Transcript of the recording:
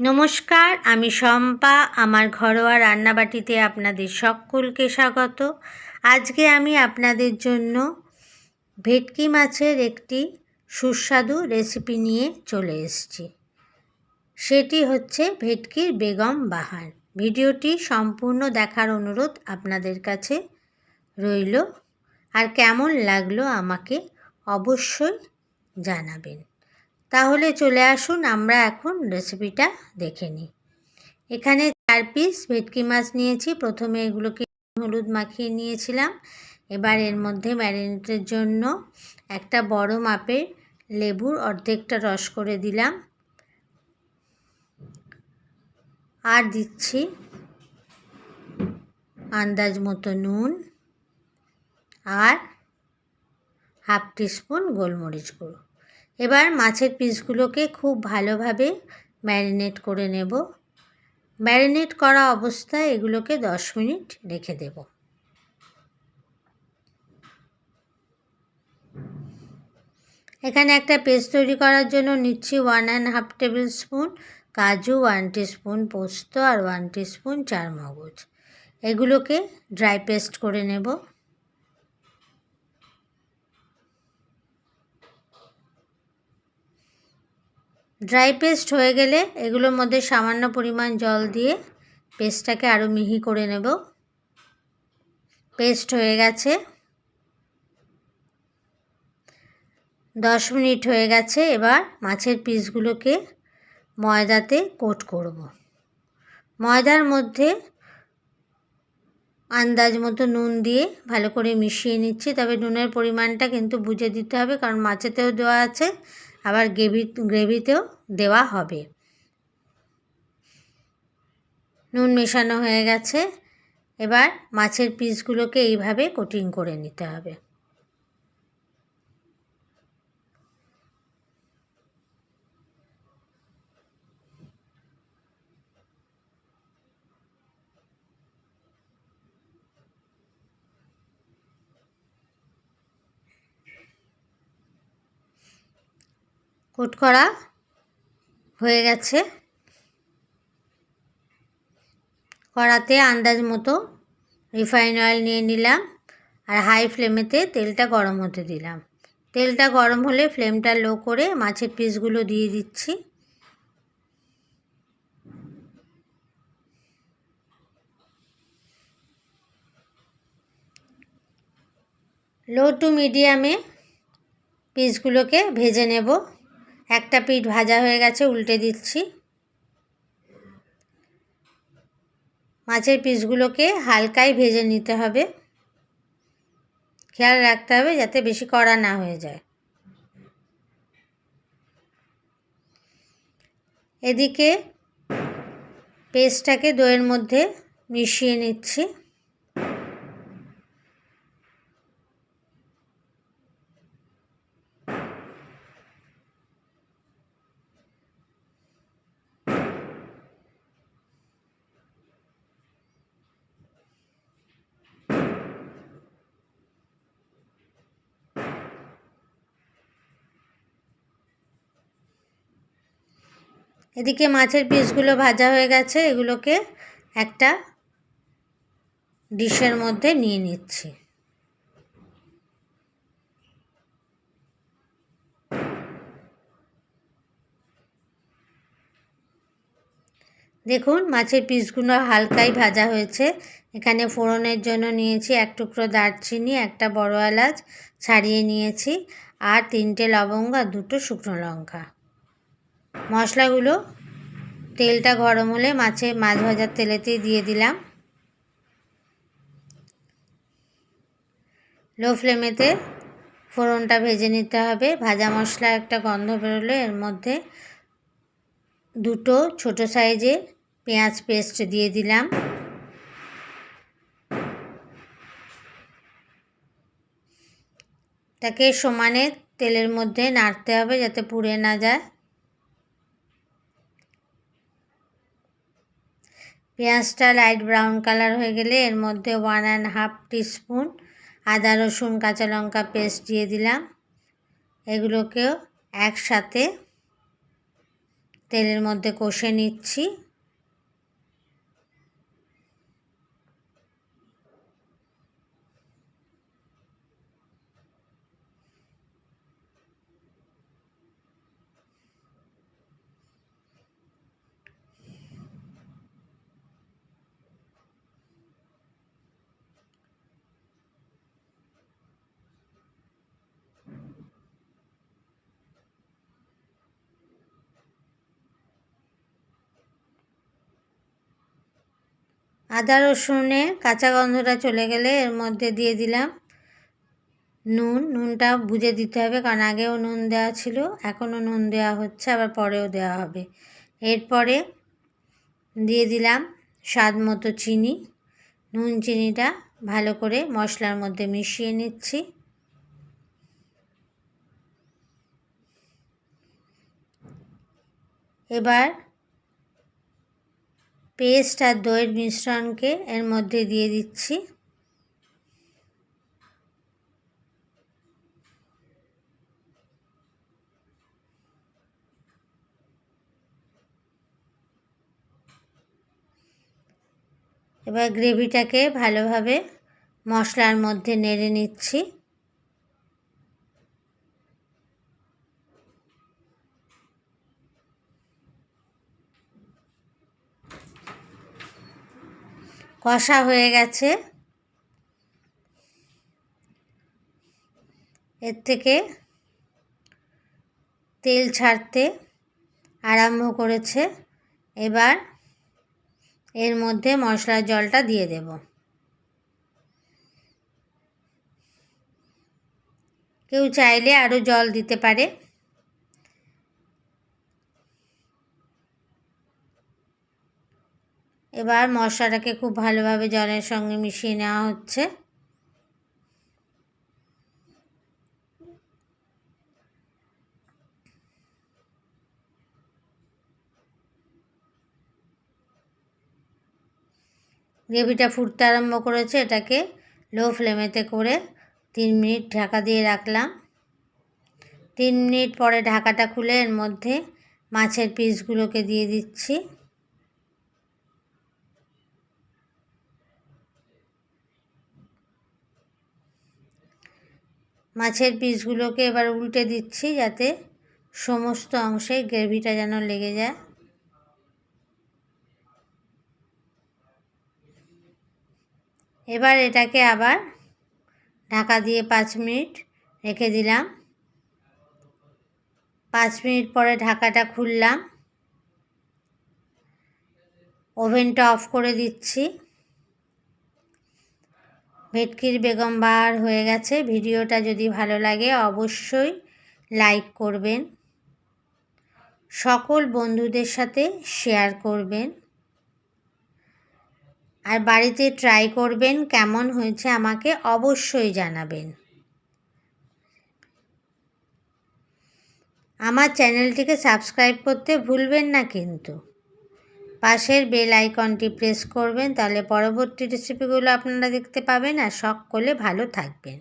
নমস্কার, আমি শম্পা। আমার ঘরোয়া রান্নাবাটিতে আপনাদের সকলকে স্বাগত। আজকে আমি আপনাদের জন্য ভেটকি মাছের একটি সুস্বাদু রেসিপি নিয়ে চলে এসেছি। সেটি হচ্ছে ভেটকির বেগম বাহার। ভিডিওটি সম্পূর্ণ দেখার অনুরোধ আপনাদের কাছে রইল। আর কেমন লাগল আমাকে অবশ্যই জানাবেন। তাহলে চলে আসুন, আমরা এখন রেসিপিটা দেখে নিই। এখানে চার পিস ভেটকি মাছ নিয়েছি। প্রথমে এগুলোকে হলুদ মাখিয়ে নিয়েছিলাম। এবার এর মধ্যে ম্যারিনেটের জন্য একটা বড় মাপের লেবুর অর্ধেকটা রস করে দিলাম। আর দিচ্ছি আন্দাজ মতো নুন আর হাফ টিস্পুন গোলমরিচ গুঁড়ো। এবার মাছের পিসগুলোকে খুব ভালোভাবে ম্যারিনেট করে নেব। ম্যারিনেট করা অবস্থায় এগুলোকে দশ মিনিট রেখে দেব। এখানে একটা পেস্ট তৈরি করার জন্য নিচ্ছি one and half tablespoon কাজু ওয়ান স্পুন পোস্ত আর ওয়ান স্পুন চার মগজ এগুলোকে ড্রাই পেস্ট করে নেব। ড্রাই পেস্ট হয়ে গেলে এগুলোর মধ্যে সামান্য পরিমাণ জল দিয়ে পেস্টটাকে আরও মিহি করে নেব। পেস্ট হয়ে গেছে। দশ মিনিট হয়ে গেছে, এবার মাছের পিসগুলোকে ময়দাতে কোট করব। ময়দার মধ্যে আন্দাজ মতো নুন দিয়ে ভালো করে মিশিয়ে নিচ্ছি, তবে নুনের পরিমাণটা কিন্তু বুঝে দিতে হবে, কারণ মাছেতেও দেওয়া আছে। আবার গ্রেভি, গ্রেভিতেও দেওয়া হবে। নুন মেশানো হয়ে গেছে। এবার মাছের পিসগুলোকে এইভাবে কোটিং করে নিতে হবে। কোট করা হয়ে গেছে। কড়াতে আন্দাজ মতো রিফাইন অয়েল নিয়ে নিলাম আর হাই ফ্লেমেতে তেলটা গরম হতে দিলাম। তেলটা গরম হলে ফ্লেমটা লো করে মাছের পিসগুলো দিয়ে দিচ্ছি। লো টু মিডিয়ামে পিসগুলোকে ভেজে নেব। একটা পিঠ ভাজা হয়ে গেছে, উল্টে দিচ্ছি। মাছের পিসগুলোকে হালকাই ভেজে নিতে হবে। খেয়াল রাখতে হবে যাতে বেশি কড়া না হয়ে যায়। এদিকে পেস্টটাকে দইয়ের মধ্যে মিশিয়ে নিচ্ছি। এদিকে মাছের পিসগুলো ভাজা হয়ে গেছে, এগুলোকে একটা ডিশের মধ্যে নিয়ে নিচ্ছি। দেখুন, মাছের পিসগুলো হালকাই ভাজা হয়েছে। এখানে ফোড়নের জন্য নিয়েছি এক টুকরো দারচিনি, একটা বড় এলাচ ছাড়িয়ে নিয়েছি, আর তিনটে লবঙ্গ আর দুটো শুকনো লঙ্কা। মশলাগুলো তেলটা গরম হলে মাছে মাছ ভাজার তেলেতেই দিয়ে দিলাম। লো ফ্লেমেতে ফোড়নটা ভেজে নিতে হবে। ভাজা মশলা একটা গন্ধ বেরোলে এর মধ্যে দুটো ছোট সাইজের পেঁয়াজ পেস্ট দিয়ে দিলাম। তাকে সমানে তেলের মধ্যে নাড়তে হবে যাতে পুড়ে না যায়। পেঁয়াজটা লাইট ব্রাউন কালার হয়ে গেলে এর মধ্যে ওয়ান অ্যান্ড হাফ টিস্পুন আদা, রসুন, কাঁচা লঙ্কা পেস্ট দিয়ে দিলাম। এগুলোকেও একসাথে তেলের মধ্যে কষে নিচ্ছি। আদা, রসুনে কাঁচা গন্ধটা চলে গেলে এর মধ্যে দিয়ে দিলাম নুন। নুনটা বুঝে দিতে হবে কারণ আগেও নুন দেওয়া ছিল, এখনও নুন দেওয়া হচ্ছে, আবার পরেও দেওয়া হবে। এরপরে দিয়ে দিলাম স্বাদ মতো চিনি। নুন চিনিটা ভালো করে মশলার মধ্যে মিশিয়ে নিচ্ছি। এবার পেস্ট আর দইয়ের মিশ্রণকে এর মধ্যে দিয়ে দিচ্ছি। এবার গ্রেভিটাকে ভালোভাবে মশলার মধ্যে নেড়ে নিচ্ছি। কষা হয়ে গেছে। এর থেকে তেল ছাড়তে আরম্ভ করেছে। এবার এর মধ্যে মশলার জলটা দিয়ে দেব। কেউ চাইলে আরও জল দিতে পারে। এবার মশলাটাকে খুব ভালোভাবে জলের সঙ্গে মিশিয়ে নেওয়া হচ্ছে। গ্রেভিটা ফুটতে আরম্ভ করেছে, এটাকে লো ফ্লেমেতে করে তিন মিনিট ঢাকা দিয়ে রাখলাম। তিন মিনিট পরে ঢাকাটা খুলে এর মধ্যে মাছের পিসগুলোকে দিয়ে দিচ্ছি। মাছের পিসগুলোকে এবার উল্টে দিচ্ছি যাতে সমস্ত অংশে গ্রেভিটা যেন লেগে যায়। এবার এটাকে আবার ঢাকা দিয়ে পাঁচ মিনিট রেখে দিলাম। পাঁচ মিনিট পরে ঢাকাটা খুললাম। ওভেনটা অফ করে দিচ্ছি। ভেটকির বেগম বার হয়ে গেছে। ভিডিওটা যদি ভালো লাগে অবশ্যই লাইক করবেন। সকল বন্ধুদের সাথে শেয়ার করবেন। আর বাড়িতে ট্রাই করবেন, কেমন হয়েছে আমাকে অবশ্যই জানাবেন। আমার চ্যানেলটিকে সাবস্ক্রাইব করতে ভুলবেন না কিন্তু। পাশের বেল আইকনটি প্রেস করবেন, তাহলে পরবর্তী রেসিপিগুলো আপনারা দেখতে পাবেন। আর সকলে ভালো থাকবেন।